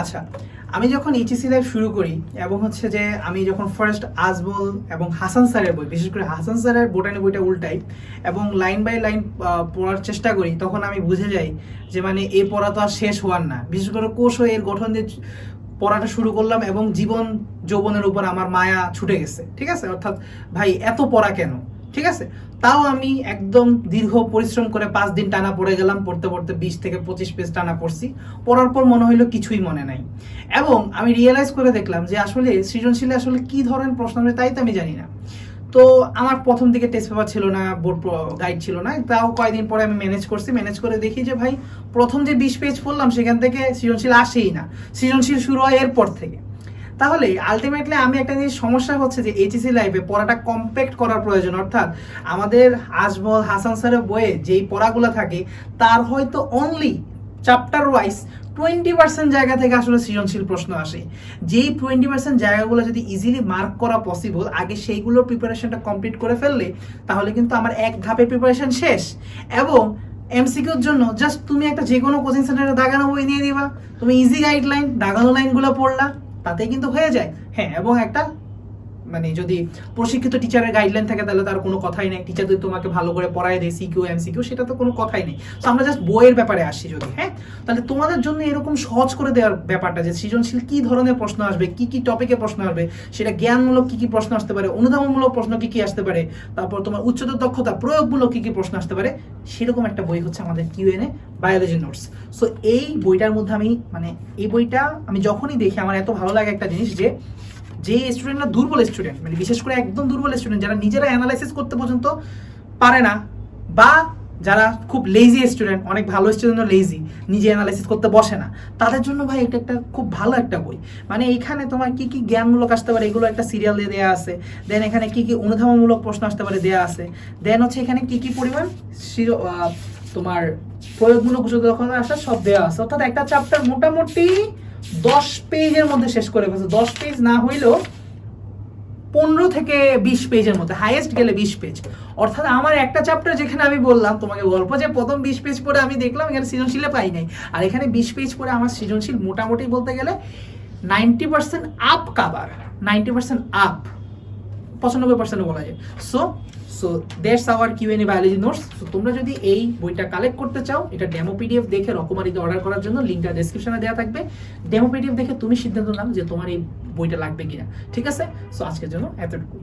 আচ্ছা আমি যখন এইচএসসি লাইফ শুরু করি এবং হচ্ছে যে আমি যখন ফার্স্ট আজমল এবং হাসান স্যারের বই, বিশেষ করে হাসান স্যারের বোটানি বইটা উল্টাই এবং লাইন বাই লাইন পড়ার চেষ্টা করি, তখন আমি বুঝে যাই যে মানে এই পড়া তো আর শেষ হওয়ার না। বিশেষ করে কোষ এর গঠন দিয়ে পড়াটা শুরু করলাম এবং জীবন যৌবনের উপর আমার মায়া ছুটে গেছে, ঠিক আছে? অর্থাৎ ভাই, এত পড়া কেন? ঠিক আছে? তাও আমি একদম দীর্ঘ পরিশ্রম করে পাঁচ দিন টানা পড়ে গেলাম, পড়তে পড়তে বিশ থেকে পঁচিশ পেজ টানা পড়ছি। পড়ার পর মনে হইল কিছুই মনে নাই। এবং আমি রিয়েলাইজ করে দেখলাম যে আসলে সৃজনশীলে আসলে কি ধরনের প্রশ্ন হবে তাই তো আমি জানি না। তো আমার প্রথম দিকে টেস্ট পেপার ছিল না বোর্ড গাইড ছিল না, তাও কয়েকদিন পরে আমি ম্যানেজ করছি ম্যানেজ করে দেখি যে ভাই, প্রথম যে বিশ পেজ পড়লাম, সেখান থেকে সৃজনশীল আসেই না। সৃজনশীল শুরু হয় এরপর থেকে। তাহলে আলটিমেটলি আমি একটা জিনিস সমস্যা হচ্ছে যে এইচএসসি লাইফে পড়াটা কম্প্যাক্ট করার প্রয়োজন। অর্থাৎ আমাদের আজমল হাসান স্যারের বইয়ে যেই পড়াগুলো থাকে, তার হয়তো only chapter wise twenty percent জায়গা থেকে আসলে সৃজনশীল প্রশ্ন আসে। যেই টোয়েন্টি পার্সেন্ট জায়গাগুলো যদি ইজিলি মার্ক করা পসিবল আগে সেইগুলোর প্রিপারেশনটা কমপ্লিট করে ফেললে, তাহলে কিন্তু আমার এক ধাপের প্রিপারেশন শেষ। এবং এমসিকিউর জন্য জাস্ট তুমি একটা যে কোনো কোচিং সেন্টারে দাগানো বই নিয়ে দিবা তুমি ইজি গাইডলাইন দাগানো লাইনগুলো পড়লা। তাতেই কিন্তু হয়ে যায়। হ্যাঁ এবং একটা মানে যদি প্রশিক্ষিত টিচারের গাইডলাইন থাকে, তাহলে তার কোনো কথাই নেই। টিচার যদি তোমাকে ভালো করে পড়ায় দেয় সিকিউ এমসিকিউ সেটা তো কোনো কথাই নেই। তো আমরা জাস্ট বইয়ের ব্যাপারে আসছি যদি হ্যাঁ? তাহলে তোমাদের জন্য এরকম সহজ করে দেওয়ার ব্যাপারটা যে সৃজনশীল কি ধরনের প্রশ্ন আসবে, কি কি টপিকে প্রশ্ন আসবে, সেটা জ্ঞানমূলক কি কি প্রশ্ন আসতে পারে অনুদানমূলক প্রশ্ন কি কি আসতে পারে, তারপর তোমার উচ্চতর দক্ষতা প্রয়োগমূলক কি কি প্রশ্ন আসতে পারে, সেরকম একটা বই হচ্ছে আমাদের কিউএনএ বায়োলজি নোটস সো এই বইটার মধ্যে আমি মানে এই বইটা আমি যখনই দেখি, আমার এত ভালো লাগে একটা জিনিস যে যে স্টুডেন্টরা দুর্বল স্টুডেন্ট মানে বিশেষ করে একদম দুর্বল স্টুডেন্ট যারা নিজেরা অ্যানালাইসিস করতে পর্যন্ত পারে না, বা যারা খুব লেজি স্টুডেন্ট অনেক ভালো স্টুডেন্টও লেজি নিজে অ্যানালাইসিস করতে বসে না, তাদের জন্য ভাই এটা একটা খুব ভালো একটা বই। মানে এখানে তোমার কি কি জ্ঞানমূলক আসতে পারে, এগুলো একটা সিরিয়াল দিয়ে দেওয়া আছে দেন এখানে কি কি অনুধাবনমূলক প্রশ্ন আসতে পারে দেওয়া আছে দেন হচ্ছে এখানে কি কি পরিমাণ তোমার প্রয়োগমূলক দখল আসা, সব দেওয়া আছে। অর্থাৎ একটা চ্যাপ্টার মোটামুটি দশ পেজের মধ্যে শেষ করে ফেলছে। দশ পেজ না হইলেও পনেরো থেকে বিশ পেজের মধ্যে হাইয়েস্ট গেলে বিশ পেজ অর্থাৎ আমার একটা চ্যাপ্টার যেখানে আমি বললাম তোমাকে গল্প, যে প্রথম বিশ পেজ পরে আমি দেখলাম, এখানে সৃজনশীলে পাই নাই। আর এখানে বিশ পেজ পরে আমার সৃজনশীল মোটামুটি বলতে গেলে ninety percent up cover ninety percent up পঁচানব্বই পার্সেন্ট বলা যায়। So so that's our Q N biology notes so তোমরা যদি এই বইটা কালেক্ট করতে চাও, এটা ডেমো পিডিএফ দেখে রকমারিতে অর্ডার করার জন্য লিঙ্কটা ডেসক্রিপশনে দেওয়া থাকবে। ডেমো পিডিএফ দেখে তুমি সিদ্ধান্ত নাও যে তোমার এই বইটা লাগবে কিনা। ঠিক আছে? সো আজকের জন্য এতটুকু